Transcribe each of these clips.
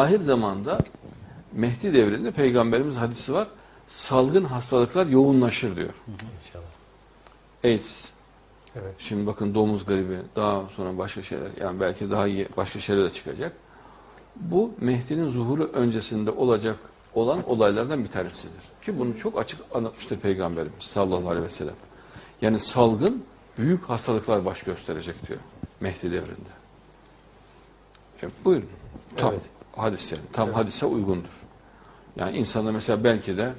ahir zamanda Mehdi devrinde peygamberimiz hadisi var. Salgın hastalıklar yoğunlaşır diyor. İnşallah. AIDS, Evet. şimdi bakın domuz gribi, daha sonra başka şeyler, yani belki daha iyi başka şeyler de çıkacak. Bu Mehdi'nin zuhuru öncesinde olacak olan olaylardan bir tanesidir. Ki bunu çok açık anlatmıştır Peygamberimiz sallallahu aleyhi ve sellem. Yani salgın büyük hastalıklar baş gösterecek diyor Mehdi devrinde. E, buyurun. Evet. Yani. Tam Evet. hadise uygundur. Yani insanlar mesela belki de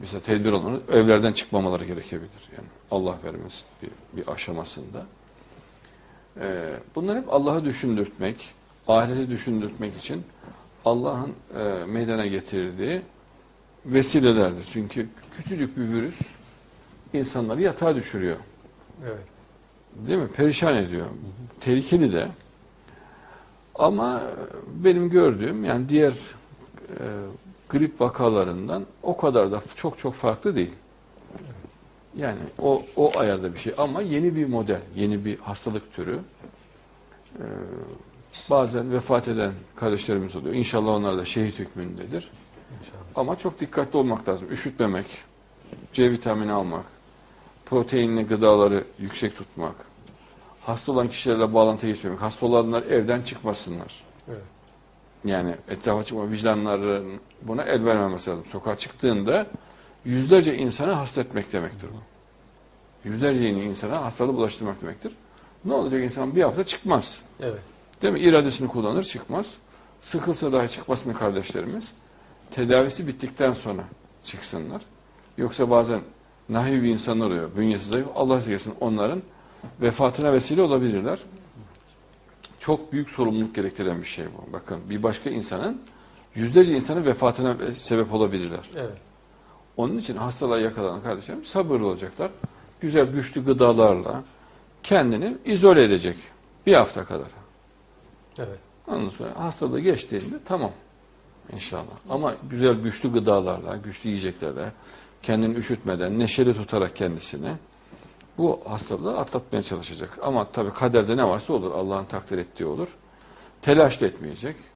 mesela tedbir olanı evlerden çıkmamaları gerekebilir. Yani Allah vermesin bir, bir aşamasında. Ee, bunlar hep Allah'ı düşündürtmek, ahireti düşündürtmek için Allah'ın e, meydana getirdiği vesilelerdir. Çünkü küçücük bir virüs insanları yatağa düşürüyor. Evet. Değil mi? Perişan ediyor. Tehlikeli de. Ama benim gördüğüm yani diğer e, grip vakalarından o kadar da çok çok farklı değil. Yani o o ayarda bir şey ama yeni bir model, yeni bir hastalık türü. E, bazen vefat eden kardeşlerimiz oluyor. İnşallah onlar da şehit hükmündedir. İnşallah. Ama çok dikkatli olmak lazım. Üşütmemek, C vitamini almak, proteinli gıdaları yüksek tutmak, hasta olan kişilerle bağlantı geçmemek, hasta olanlar evden çıkmasınlar. Evet. Yani etrafa çıkma vicdanların buna el vermemesi lazım. Sokağa çıktığında yüzlerce insana hasta etmek demektir bu. Yüzlerce yeni insana hastalığı bulaştırmak demektir. Ne olacak insan bir hafta çıkmaz. Evet. Değil mi? İradesini kullanır çıkmaz. Sıkılsa dahi çıkmasını kardeşlerimiz tedavisi bittikten sonra çıksınlar. Yoksa bazen nahiv bir insanlar oluyor. Bünyesi zayıf. Allah esirgesin onların vefatına vesile olabilirler. Çok büyük sorumluluk gerektiren bir şey bu. Bakın bir başka insanın yüzlerce insanın vefatına sebep olabilirler. Evet. Onun için hastalığa yakalanan kardeşlerim sabırlı olacaklar. Güzel güçlü gıdalarla kendini izole edecek bir hafta kadar. Evet. Ondan sonra hastalığı geçtiğinde tamam inşallah. Ama güzel güçlü gıdalarla, güçlü yiyeceklerle, kendini üşütmeden, neşeli tutarak kendisini bu hastalığı atlatmaya çalışacak. Ama tabii kaderde ne varsa olur. Allah'ın takdir ettiği olur. Telaş da etmeyecek.